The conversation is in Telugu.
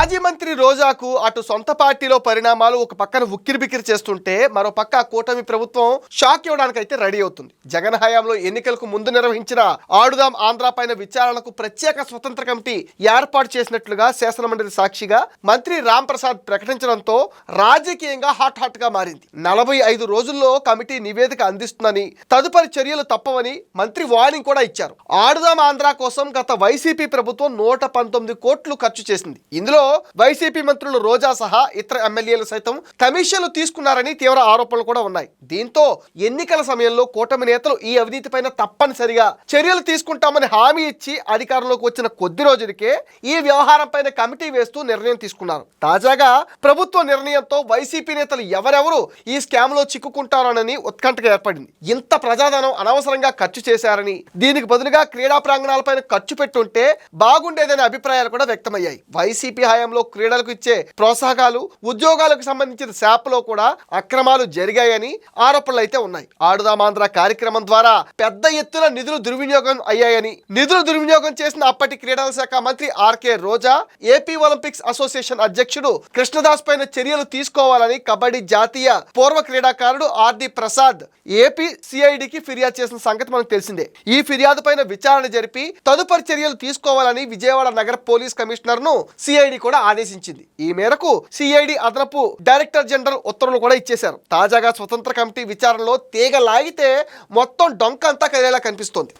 మాజీ మంత్రి రోజాకు అటు సొంత పార్టీలో పరిణామాలు ఒక పక్కన ఉక్కిరిబిక్కిరి చేస్తుంటే మరో పక్క కూటమి ప్రభుత్వం షాక్ ఇవ్వడానికైతే రెడీ అవుతుంది. జగన్ హయాంలో ఎన్నికలకు ముందు నిర్వహించిన ఆడుదాం ఆంధ్ర పైన విచారణకు ప్రత్యేక స్వతంత్ర కమిటీ ఏర్పాటు చేసినట్లుగా శాసనమండలి సాక్షిగా మంత్రి రామ్ ప్రసాద్ ప్రకటించడంతో రాజకీయంగా హాట్ హాట్గా మారింది. నలభై ఐదు రోజుల్లో కమిటీ నివేదిక అందిస్తుందని తదుపరి చర్యలు తప్పవని మంత్రి వార్నింగ్ కూడా ఇచ్చారు. ఆడుదాం ఆంధ్ర కోసం గత వైసీపీ ప్రభుత్వం నూట పంతొమ్మిది కోట్లు ఖర్చు చేసింది. ఇందులో వైసీపీ మంత్రులు రోజా సహా ఇతర ఎమ్మెల్యేలు సైతం కమిషన్లు తీసుకున్నారని తీవ్ర ఆరోపణలు కూడా ఉన్నాయి. దీంతో ఎన్నికల సమయంలో కూటమి నేతలు ఈ అవినీతిపైన తప్పనిసరిగా చర్యలు తీసుకుంటామని హామీ ఇచ్చి అధికారంలోకి వచ్చిన కొద్ది రోజులకే ఈ వ్యవహారంపైన కమిటీ వేస్తూ నిర్ణయం తీసుకున్నారు. తాజాగా ప్రభుత్వ నిర్ణయంతో వైసీపీ నేతలు ఎవరెవరు ఈ స్కామ్లో చిక్కుకుంటారనని ఉత్కంఠగా ఏర్పడింది. ఇంత ప్రజాధనం అనవసరంగా ఖర్చు చేశారని దీనికి బదులుగా క్రీడా ప్రాంగణాలపైన ఖర్చు పెట్టుంటే బాగుండేదనే అభిప్రాయాలు కూడా వ్యక్తమయ్యాయి. వైసీపీ హయాంలో క్రీడలకు ఇచ్చే ప్రోత్సాహకాలు ఉద్యోగాలకు సంబంధించిన శాపలో కూడా అక్రమాలు జరిగాయని ఆరోపణలు అయితే ఉన్నాయి. ఆడుదామాంధ్ర కార్యక్రమం ద్వారా పెద్ద ఎత్తున నిధులు దుర్వినియోగం అయ్యాయని నిధులు దుర్వినియోగం చేసిన అప్పటి క్రీడల శాఖ మంత్రి R K Roja AP Olympics association అధ్యక్షుడు కృష్ణదాస్ పైన చర్యలు తీసుకోవాలని కబడ్డీ జాతీయ పూర్వ క్రీడాకారుడు ఆర్డి ప్రసాద్ ఏపీ సిఐడికి ఫిర్యాదు చేసిన సంగతి మనకు తెలిసిందే. ఈ ఫిర్యాదు పైన విచారణ జరిపి తదుపరి చర్యలు తీసుకోవాలని విజయవాడ నగర పోలీస్ కమిషనర్ను సిఐడి కూడా ఆదేశించింది. ఈ మేరకు సిఐడి అదనపు డైరెక్టర్ జనరల్ ఉత్తర్వులు కూడా ఇచ్చేశారు. తాజాగా స్వతంత్ర కమిటీ విచారణలో తీగ లాగితే మొత్తం డొంక అంతా కదిలేలా కనిపిస్తోంది.